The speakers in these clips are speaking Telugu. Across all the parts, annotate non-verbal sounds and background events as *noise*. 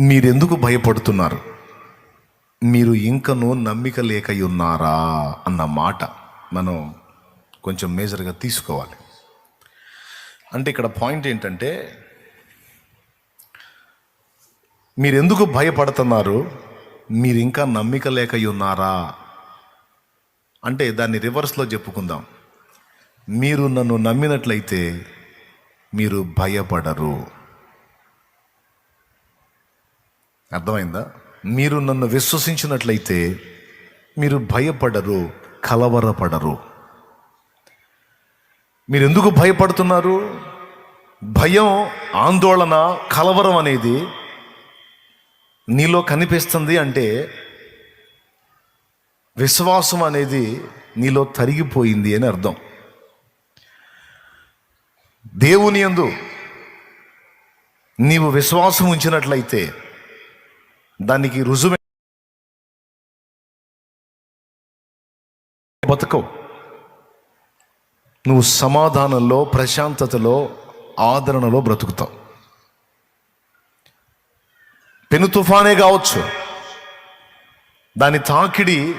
మీరెందుకు భయపడుతున్నారు? మీరు ఇంకనూ నమ్మిక లేక ఉన్నారా? అన్న మాట మనం కొంచెం మేజర్గా తీసుకోవాలి. అంటే ఇక్కడ పాయింట్ ఏంటంటే మీరెందుకు భయపడుతున్నారు? మీరు ఇంకా నమ్మిక లేక ఉన్నారా? అంటే దాన్ని రివర్స్లో చెప్పుకుందాం. మీరు నన్ను నమ్మినట్లయితే మీరు భయపడరు. అర్థమైందా? మీరు నన్ను విశ్వసించినట్లయితే మీరు భయపడరు కలవరపడరు. మీరు ఎందుకు భయపడుతున్నారు? భయం ఆందోళన కలవరం అనేది నీలో కనిపిస్తుంది అంటే విశ్వాసం అనేది నీలో తరిగిపోయింది అని అర్థం. దేవుని యందు నీవు విశ్వాసం ఉంచినట్లయితే దానికి రుజువు. బతకవు. నువ్వు సమాధానంలో ప్రశాంతతలో ఆదరణలో బ్రతుకుతావు. పెను తుఫానే కావచ్చు. దాని తాకిడి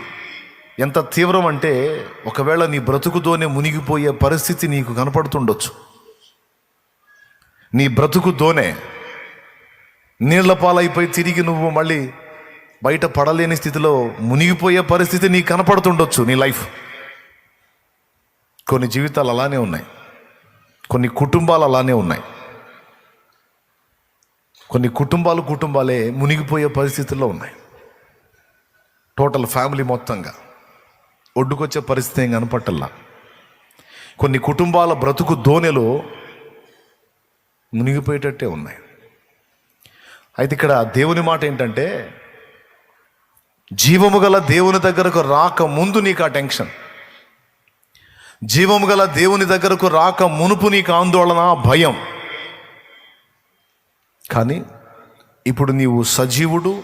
ఎంత తీవ్రం అంటే ఒకవేళ నీ బ్రతుకుతోనే మునిగిపోయే పరిస్థితి నీకు కనపడుతుండొచ్చు. నీ బ్రతుకుతోనే నీళ్ళ పాలైపోయి తిరిగి నువ్వు మళ్ళీ బయట పడలేని స్థితిలో మునిగిపోయే పరిస్థితి నీకు కనపడుతుండొచ్చు నీ లైఫ్. కొన్ని జీవితాలు అలానే ఉన్నాయి. కొన్ని కుటుంబాలు అలానే ఉన్నాయి. కొన్ని కుటుంబాలు కుటుంబాలే మునిగిపోయే పరిస్థితుల్లో ఉన్నాయి. టోటల్ ఫ్యామిలీ మొత్తంగా ఒడ్డుకొచ్చే పరిస్థితి ఏం కనపట్టల్లా? కొన్ని కుటుంబాల బ్రతుకు దోణెలు మునిగిపోయేటట్టే ఉన్నాయి. అయితే ఇక్కడ దేవుని మాట ఏంటంటే జీవము గల దేవుని దగ్గరకు రాక ముందు నీకు ఆ టెన్షన్. జీవము గల దేవుని దగ్గరకు రాక మునుపు నీకు ఆందోళన భయం. కానీ ఇప్పుడు నీవు సజీవుడు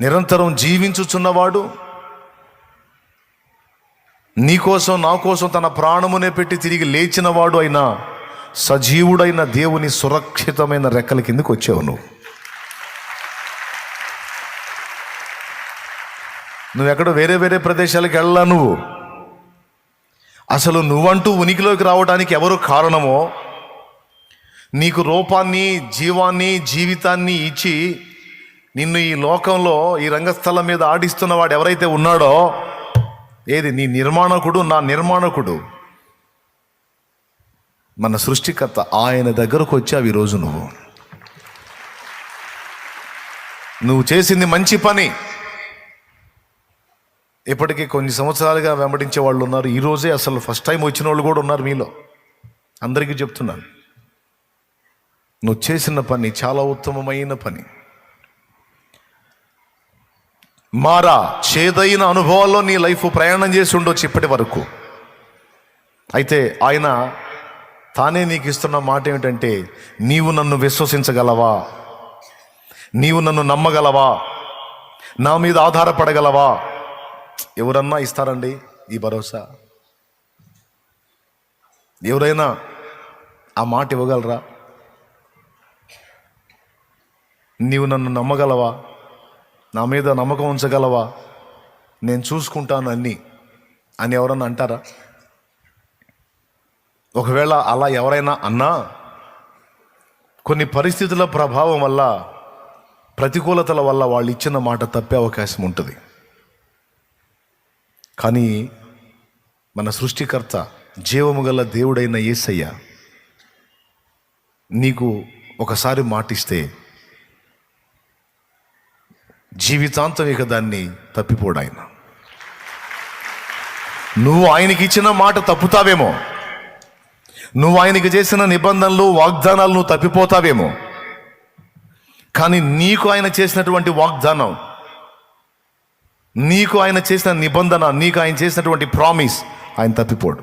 నిరంతరం జీవించుచున్నవాడు నీకోసం నా కోసం తన ప్రాణమునే పెట్టి తిరిగి లేచినవాడు అయినా సజీవుడైన దేవుని సురక్షితమైన రెక్కల కిందకు వచ్చావు నువ్వు. నువ్వు వేరే వేరే ప్రదేశాలకు వెళ్ళా నువ్వు? అసలు నువ్వంటూ ఉనికిలోకి రావడానికి ఎవరు కారణమో నీకు రూపాన్ని జీవాన్ని జీవితాన్ని ఇచ్చి నిన్ను ఈ లోకంలో ఈ రంగస్థలం మీద ఆడిస్తున్న వాడు ఎవరైతే ఉన్నాడో ఏది నీ నిర్మాణకుడు నా నిర్మాణకుడు? మన సృష్టికర్త ఆయన దగ్గరకు వచ్చావు ఈరోజు నువ్వు. నువ్వు చేసింది మంచి పని. ఇప్పటికీ కొన్ని సంవత్సరాలుగా వెంబడించే వాళ్ళు ఉన్నారు. ఈరోజే అసలు ఫస్ట్ టైం వచ్చిన వాళ్ళు కూడా ఉన్నారు మీలో. అందరికీ చెప్తున్నాను. నువ్వు చేసిన పని చాలా ఉత్తమమైన పని. మారా చేదైన అనుభవాల్లో నీ లైఫ్ ప్రయాణం చేసి ఉండొచ్చు ఇప్పటి వరకు. అయితే ఆయన తానే నీకు ఇస్తున్న మాట ఏమిటంటే నీవు నన్ను విశ్వసించగలవా? నీవు నన్ను నమ్మగలవా? నా మీద ఆధారపడగలవా? ఎవరన్నా ఇస్తారండి ఈ భరోసా? ఎవరైనా ఆ మాట ఇవ్వగలరా? నీవు నన్ను నమ్మగలవా? నా మీద నమ్మకం ఉంచగలవా? నేను చూసుకుంటాను అన్నీ అని ఎవరన్నా అంటారా? ఒకవేళ అలా ఎవరైనా అన్నా కొన్ని పరిస్థితుల ప్రభావం వల్ల ప్రతికూలతల వల్ల వాళ్ళు ఇచ్చిన మాట తప్పే అవకాశం ఉంటుంది. కానీ మన సృష్టికర్త జీవము గల దేవుడైన యేసయ్య నీకు ఒకసారి మాటిస్తే జీవితాంతం ఇక దాన్ని తప్పిపోడాయన. నువ్వు ఆయనకి ఇచ్చిన మాట తప్పుతావేమో. నువ్వు ఆయనకి చేసిన నిబంధనలు వాగ్దానాలు నువ్వు తప్పిపోతావేమో. కానీ నీకు ఆయన చేసినటువంటి వాగ్దానం నీకు ఆయన చేసిన నిబంధన నీకు ఆయన చేసినటువంటి ప్రామిస్ ఆయన తప్పిపోడు.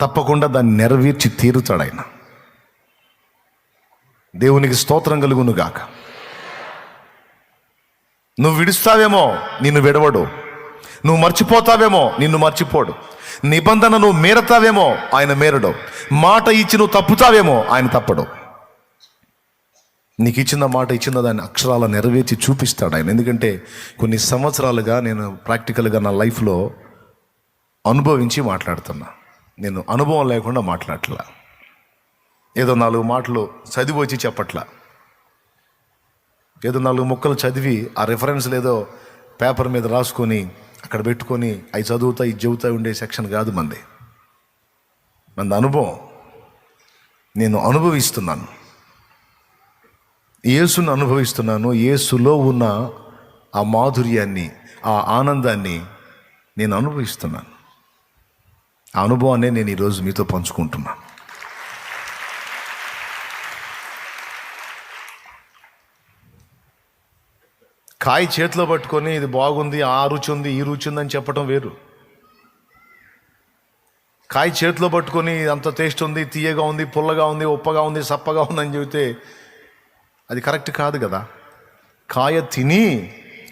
తప్పకుండా దాన్ని నెరవేర్చి తీరుతాడు ఆయన. దేవునికి స్తోత్రం కలుగును గాక. నువ్వు విడుస్తావేమో నిన్ను విడవడు. నువ్వు మర్చిపోతావేమో నిన్ను మర్చిపోడు. నిబంధన నువ్వు మేరతావేమో ఆయన మేరడు. మాట ఇచ్చి నువ్వు తప్పుతావేమో ఆయన తప్పడు. నీకు ఇచ్చిన మాట ఇచ్చిన దాన్ని అక్షరాల నెరవేర్చి చూపిస్తాడు ఆయన. ఎందుకంటే కొన్ని సంవత్సరాలుగా నేను ప్రాక్టికల్గా నా లైఫ్లో అనుభవించి మాట్లాడుతున్నా. నేను అనుభవం లేకుండా మాట్లాడట్లా. ఏదో నాలుగు మాటలు చదివి వచ్చి చెప్పట్లా. ఏదో నాలుగు ముక్కలు చదివి ఆ రిఫరెన్స్లు ఏదో పేపర్ మీద రాసుకొని అక్కడ పెట్టుకొని అవి చదువుతా ఇది చెబుతా ఉండే సెక్షన్ కాదు మంది. మంది అనుభవం. నేను అనుభవిస్తున్నాను. యేసును అనుభవిస్తున్నాను. యేసులో ఉన్న ఆ మాధుర్యాన్ని ఆ ఆనందాన్ని నేను అనుభవిస్తున్నాను. ఆ అనుభవాన్ని నేను ఈరోజు మీతో పంచుకుంటున్నాను. కాయ చేతిలో పట్టుకొని ఇది బాగుంది ఆ రుచి ఉంది ఈ రుచి ఉందని చెప్పడం వేరు. కాయ చేతిలో పట్టుకొని అంత టేస్ట్ ఉంది తీయగా ఉంది పుల్లగా ఉంది ఉప్పగా ఉంది సప్పగా ఉందని చెబితే అది కరెక్ట్ కాదు కదా. కాయ తిని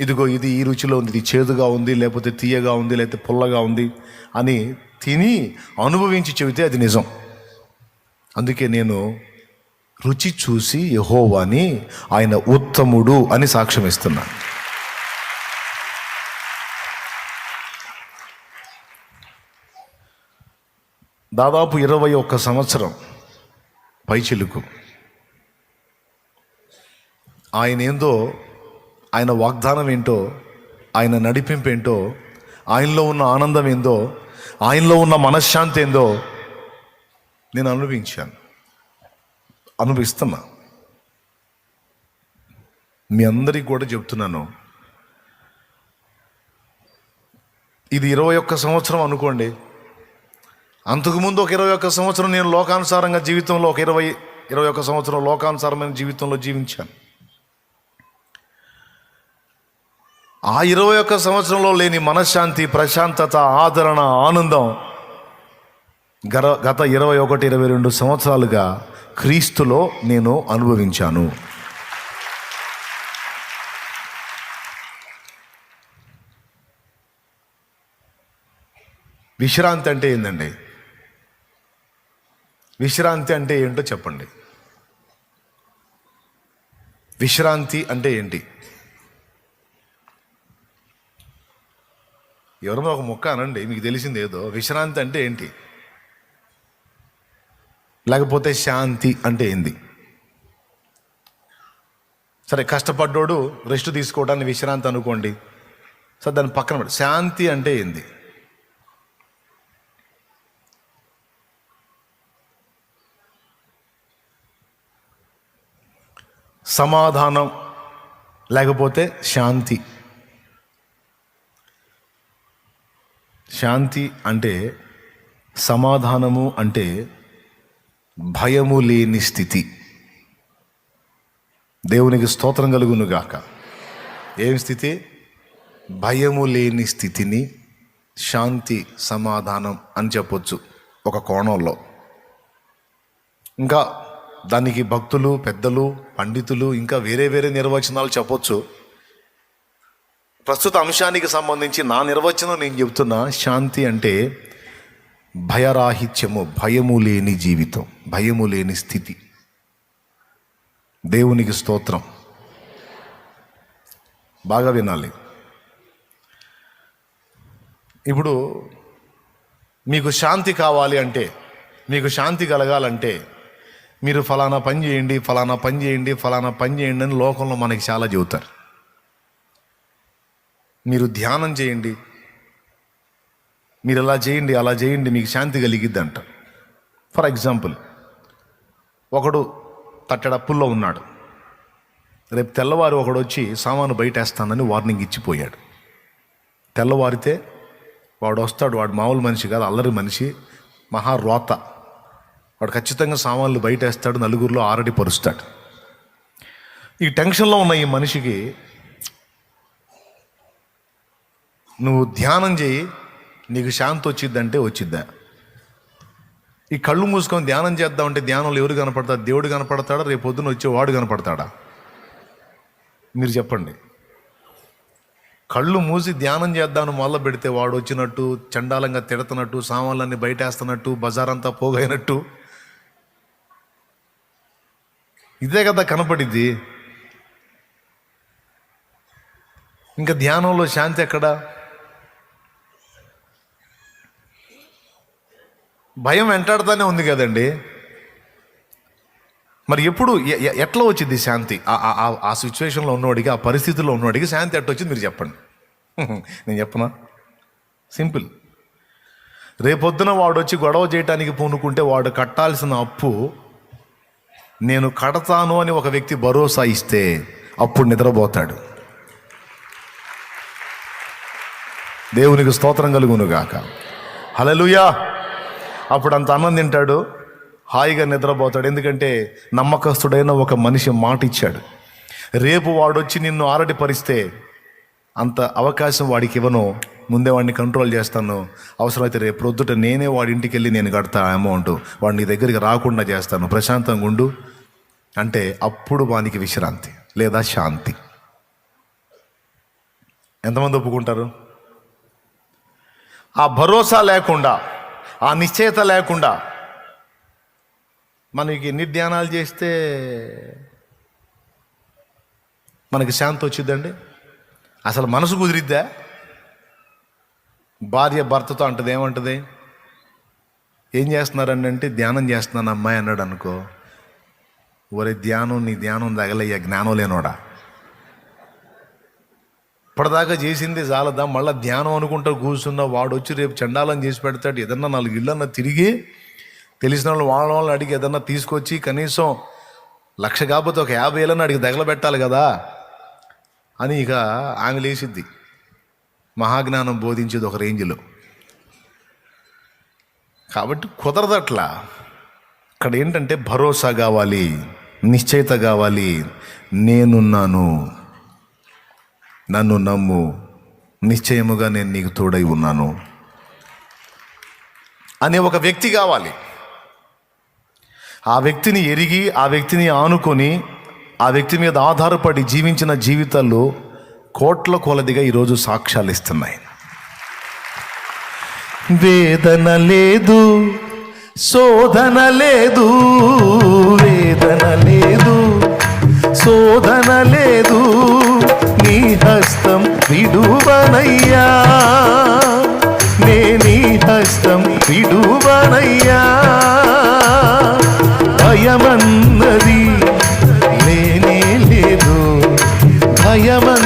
ఇదిగో ఇది ఈ రుచిలో ఉంది ఇది చేదుగా ఉంది లేకపోతే తీయగా ఉంది లేకపోతే పుల్లగా ఉంది అని తిని అనుభవించి చెబితే అది నిజం. అందుకే నేను రుచి చూసి యహోవాని ఆయన ఉత్తముడు అని సాక్ష్యం ఇస్తున్నాను దాదాపు ఇరవై ఒక్క సంవత్సరం పైచిలుకు ఆయన ఏందో ఆయన వాగ్దానం ఏంటో ఆయన నడిపింపు ఏంటో ఆయనలో ఉన్న ఆనందం ఏందో ఆయనలో ఉన్న మనశ్శాంతి ఏందో నేను అనుభవించాను. అనుభవిస్తున్నా. మీ అందరికీ కూడా చెప్తున్నాను. ఇది ఇరవై ఒక్క సంవత్సరం అనుకోండి. అంతకుముందు ఒక ఇరవై ఒక్క సంవత్సరం నేను లోకానుసారంగా జీవితంలో ఒక ఇరవై ఇరవై ఒక్క సంవత్సరం లోకానుసారమైన జీవితంలో జీవించాను. ఆ ఇరవై ఒక్క సంవత్సరంలో లేని మనశ్శాంతి ప్రశాంతత ఆదరణ ఆనందం గర గత ఇరవై ఒకటి ఇరవై రెండు సంవత్సరాలుగా క్రీస్తులో నేను అనుభవించాను. విశ్రాంతి అంటే ఏందండి? విశ్రాంతి అంటే ఏంటో చెప్పండి. విశ్రాంతి అంటే ఏంటి? ఎవరో ఒక మొక్క అనండి మీకు తెలిసింది ఏదో. విశ్రాంతి అంటే ఏంటి? లేకపోతే శాంతి అంటే ఏంది? సరే కష్టపడ్డోడు రెస్ట్ తీసుకోవడానికి విశ్రాంతి అనుకోండి. సరే దాని పక్కన శాంతి అంటే ఏంది? సమాధానం లేకపోతే శాంతి. శాంతి అంటే సమాధానము అంటే భయము లేని స్థితి. దేవునికి స్తోత్రం కలుగును గాక ఏం స్థితి? భయము లేని స్థితిని శాంతి సమాధానం అని చెప్పొచ్చు ఒక కోణంలో. ఇంకా దానికి భక్తులు పెద్దలు పండితులు ఇంకా వేరే వేరే నిర్వచనాలు చెప్పొచ్చు. ప్రస్తుత అంశానికి సంబంధించి నా నిర్వచనం నేను చెబుతున్నా శాంతి అంటే భయరాహిత్యము భయము లేని జీవితం భయము లేని స్థితి. దేవునికి స్తోత్రం. బాగా వినాలి. ఇప్పుడు మీకు శాంతి కావాలి అంటే మీకు శాంతి కలగాలంటే మీరు ఫలానా పని చేయండి ఫలానా పని చేయండి ఫలానా పని చేయండి అని లోకంలో మనకి చాలా చెబుతారు. మీరు ధ్యానం చేయండి మీరు ఇలా చేయండి అలా చేయండి మీకు శాంతి కలిగిద్ది అంట. ఫర్ ఎగ్జాంపుల్ ఒకడు తట్టడప్పుల్లో ఉన్నాడు. రేపు తెల్లవారు ఒకడు వచ్చి సామాను బయటేస్తానని వార్నింగ్ ఇచ్చిపోయాడు. తెల్లవారితే వాడు వస్తాడు వాడు మామూలు మనిషి కాదు అల్లరి మనిషి మహా రోత. వాడు ఖచ్చితంగా సామాన్లు బయటేస్తాడు నలుగురిలో ఆరడి పరుస్తాడు. ఈ టెన్షన్లో ఉన్న ఈ మనిషికి నువ్వు ధ్యానం చేయి నీకు శాంతి వచ్చిద్దంటే వచ్చిద్దా? ఈ కళ్ళు మూసుకొని ధ్యానం చేద్దామంటే ధ్యానంలో ఎవరు కనపడతాడు దేవుడు కనపడతాడా? రేపు పొద్దున వచ్చే వాడు కనపడతాడా? మీరు చెప్పండి. కళ్ళు మూసి ధ్యానం చేద్దామని మొదలు పెడితే వాడు వచ్చినట్టు చండాలంగా తిడుతున్నట్టు సామాన్లన్నీ బయటేస్తున్నట్టు బజార్ అంతా పోగైనట్టు. ఇదే కదా కనపడిద్ది. ఇంకా ధ్యానంలో శాంతి ఎక్కడా? భయం వెంటాడుతూనే ఉంది కదండి. మరి ఎప్పుడు ఎ- ఎట్లా వచ్చింది శాంతి? ఆ- సిచ్యువేషన్లో ఉన్నవాడికి ఆ పరిస్థితుల్లో ఉన్నవాడికి శాంతి ఎట్లా వచ్చింది మీరు చెప్పండి. *laughs* నేను చెప్పనా? సింపుల్. రేపొద్దున వాడు వచ్చి గొడవ చేయటానికి పూనుకుంటే వాడు కట్టాల్సిన అప్పు నేను కడతాను అని ఒక వ్యక్తి భరోసా ఇస్తే అప్పుడు నిద్రపోతాడు. దేవునికి స్తోత్రం కలుగునుగాక. హలలుయా అప్పుడు అంత అన్నం తింటాడు. హాయిగా నిద్రపోతాడు. ఎందుకంటే నమ్మకస్తుడైన ఒక మనిషి మాట ఇచ్చాడు. రేపు వాడొచ్చి నిన్ను ఆరటిపరిస్తే అంత అవకాశం వాడికి ఇవ్వను. ముందే వాడిని కంట్రోల్ చేస్తాను. అవసరమైతే రేపు ప్రొద్దుట నేనే వాడి ఇంటికి వెళ్ళి నేను కడతా అమౌంట్. వాడిని దగ్గరికి రాకుండా చేస్తాను. ప్రశాంతంగా ఉండు. అంటే అప్పుడు వానికి విశ్రాంతి లేదా శాంతి. ఎంతమంది ఒప్పుకుంటారు? ఆ భరోసా లేకుండా ఆ నిశ్చయత లేకుండా మనకి ఎన్ని ధ్యానాలు చేస్తే మనకి శాంతి వచ్చిందండి అసలు మనసు కుదిరిద్దా? భార్య భర్తతో అంటది ఏమంటది? ఏం చేస్తున్నారని అంటే ధ్యానం చేస్తున్నాను అమ్మాయి అన్నాడు అనుకో. ఒరే ధ్యానం నీ ధ్యానం తగలయ్యా జ్ఞానం లేనోడా? ఇప్పటిదాకా చేసింది చాలదా? మళ్ళీ ధ్యానం అనుకుంటూ కూర్చున్న వాడు వచ్చి రేపు చండాలం చేసి పెడతాడు. ఏదన్నా నాలుగు ఇళ్ళన్నా తిరిగి తెలిసిన వాళ్ళు వాళ్ళ వాళ్ళని అడిగి ఏదన్నా తీసుకొచ్చి కనీసం లక్ష కాకపోతే ఒక యాభై ఏళ్ళని అడిగి తగలబెట్టాలి కదా? అని ఇక ఆమె లేచిద్ది. మహాజ్ఞానం బోధించేది ఒక రేంజ్లో. కాబట్టి కుదరదట్లా. ఇక్కడ ఏంటంటే భరోసా కావాలి నిశ్చయిత కావాలి. నేనున్నాను. నన్ను నమ్ము. నిశ్చయముగా నేను నీకు తోడై ఉన్నాను. అనే ఒక వ్యక్తి కావాలి. ఆ వ్యక్తిని ఎరిగి ఆ వ్యక్తిని ఆనుకొని ఆ వ్యక్తి మీద ఆధారపడి జీవించిన జీవితాల్లో కోట్ల కొలదిగా ఈరోజు సాక్ష్యాలు ఇస్తున్నాయి. వేదన లేదు శోధన లేదు వేదన లేదు శోధన లేదు. నీ హస్తం విడువనయ్యా. నే నీ హస్తం విడువనయ్యా. భయమన్నది లేనే లేదు భయమ